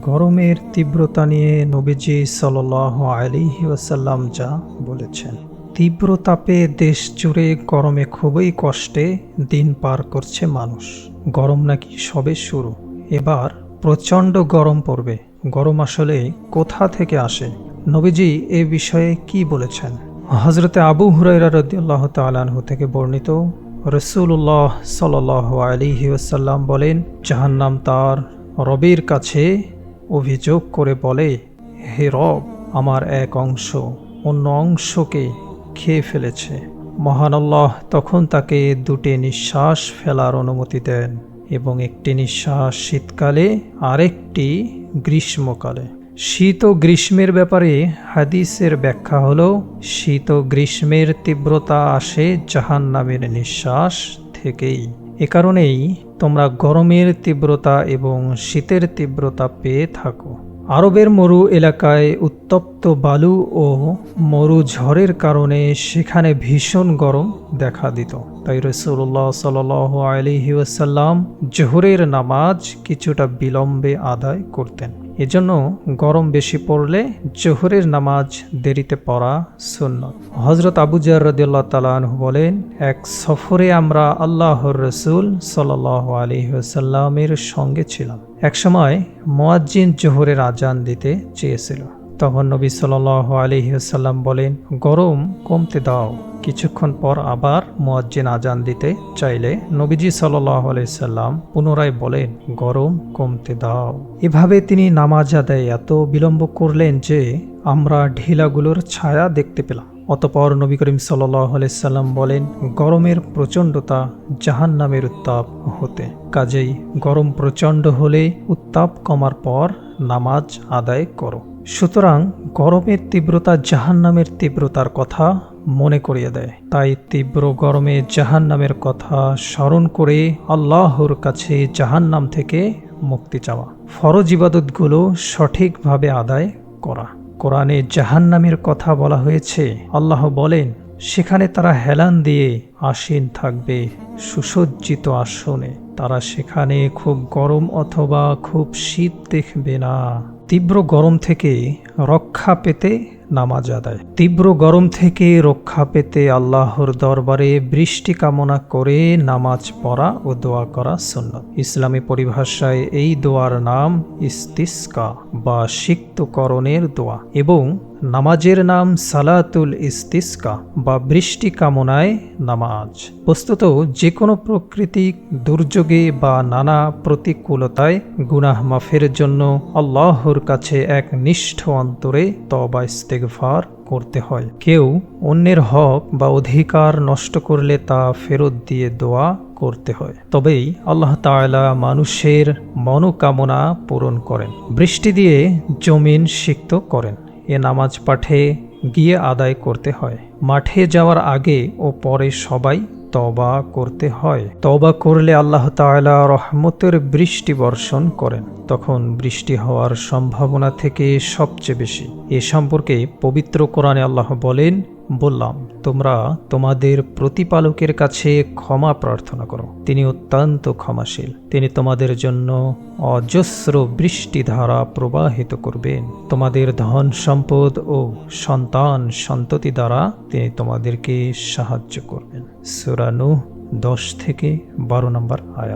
গরমের তীব্রতা নিয়ে নবীজি সাল আলিহি ওয়াসাল্লাম যা বলেছেন। তীব্র তাপে দেশ জুড়ে গরমে খুবই কষ্টে দিন পার করছে মানুষ। গরম নাকি সবে শুরু। এবার প্রচণ্ড গরম পড়বে। গরম আসলে কোথা থেকে আসে? নবীজি এ বিষয়ে কি বলেছেন? হজরতে আবু হুরাইরা রদিয়াল্লাহ তালানহু থেকে বর্ণিত রসুল্লাহ সাল আলিহি ওসাল্লাম বলেন, জাহান্নাম তার রবির কাছে অভিযোগ করে বলে, হে রব, আমার এক অংশ অন্য অংশকে খেয়ে ফেলেছে। মহান আল্লাহ তখন তাকে দুটি নিঃশ্বাস ফেলার অনুমতি দেন এবং একটি নিঃশ্বাস শীতকালে, আরেকটি গ্রীষ্মকালে। শীত ও গ্রীষ্মের ব্যাপারে হাদিসের ব্যাখ্যা হল, শীত ও গ্রীষ্মের তীব্রতা আসে জাহান নামের নিঃশ্বাস থেকেই। এ কারণেই তোমরা গরমের তীব্রতা এবং শীতের তীব্রতা পেয়ে থাকো। আরবের মরু এলাকায় উত্তপ্ত বালু ও মরু ঝড়ের কারণে সেখানে ভীষণ গরম দেখা দিত। তাই রসুল্লাহ সাল আলহি ওয়াসাল্লাম জোহরের নামাজ কিছুটা বিলম্বে আদায় করতেন। এজন্য গরম বেশি পড়লে জোহরের নামাজ দেরিতে পড়া শূন্য হজরত আবুজার রদুল্লাহ তালাহ বলেন, এক সফরে আমরা আল্লাহর রসুল সাল আলহিহাসাল্লামের সঙ্গে ছিলাম। একসময় মোয়াজ্জিন জোহরের আজান দিতে চেয়েছিল। তখন নবী সাল আলহিহাসাল্লাম বলেন, গরম কমতে দাও। কিছুক্ষণ পর আবার মোয়াজ্জিন আজান দিতে চাইলে নবীজি সাল্লাম পুনরায় বলেন, গরম কমতে দাও। এভাবে তিনি নামাজ আদায় এত বিলম্ব করলেন যে আমরা ঢিলাগুলোর ছায়া দেখতে পেলাম। অতপর নবী করিম সাল্লাম বলেন, গরমের প্রচণ্ডতা জাহান নামের উত্তাপ হতে। কাজেই গরম প্রচণ্ড হলে উত্তাপ কমার পর নামাজ আদায় করো। সুতরাং গরমের তীব্রতা জাহান নামের তীব্রতার কথা মনে করিয়ে দেয়। তাই তীব্র গরমে জাহান নামের কথা স্মরণ করে আল্লাহর কাছে জাহান নাম থেকে মুক্তি চাওয়া। ফরজ ইবাদতগুলো সঠিকভাবে আদায় করা। কোরআনে জাহান নামের কথা বলা হয়েছে, আল্লাহ বলেন, সেখানে তারা হেলান দিয়ে আসীন থাকবে, সুসজ্জিত আসনে। তারা সেখানে খুব গরম অথবা খুব শীত দেখবে না। তীব্র গরম থেকে রক্ষা পেতে নামাজ আদায়। তীব্র গরম থেকে রক্ষা পেতে আল্লাহর দরবারে বৃষ্টি কামনা করে নামাজ পড়া ও দোয়া করা সুন্নত। ইসলামী পরিভাষায় এই দোয়ার নাম ইস্তিস্কা বা সিক্তকরণের দোয়া এবং নামাজের নাম সালাতুল ইস্তিস্কা বা বৃষ্টি কামনায় নামাজ। বস্তুত যে কোনো প্রাকৃতিক দুর্যোগে বা নানা প্রতিকূলতায় গুনাহ মাফের জন্য আল্লাহর কাছে এক নিষ্ঠ অন্তরে তবা ইস্তেগফার করতে হয়। কেউ অন্যের হক বা অধিকার নষ্ট করলে তা ফেরত দিয়ে দোয়া করতে হয়। তবেই আল্লাহ তালা মানুষের মনোকামনা পূরণ করেন। বৃষ্টি দিয়ে জমিন সিক্ত করেন। এ নামাজ পাঠে গিয়ে আদায় করতে হয়। মাঠে যাওয়ার আগে ও পরে সবাই তবা করতে হয়। তবা করলে আল্লাহ তালা রহমতের বৃষ্টি বর্ষণ করেন। তখন বৃষ্টি হওয়ার সম্ভাবনা থেকে সবচেয়ে বেশি। এ সম্পর্কে পবিত্র কোরআনে আল্লাহ বলেন বললাম, তোমরা তোমাদের প্রতিপালকের কাছে ক্ষমা প্রার্থনা করো। তিনি অত্যন্ত ক্ষমাশীল। তিনি তোমাদের জন্য অজস্র বৃষ্টি ধারা প্রবাহিত করবেন। তোমাদের ধন সম্পদ ও সন্তান সন্ততি দ্বারা তিনি তোমাদেরকে সাহায্য করবেন। সুরানু দশ থেকে বারো নম্বর আয়াত।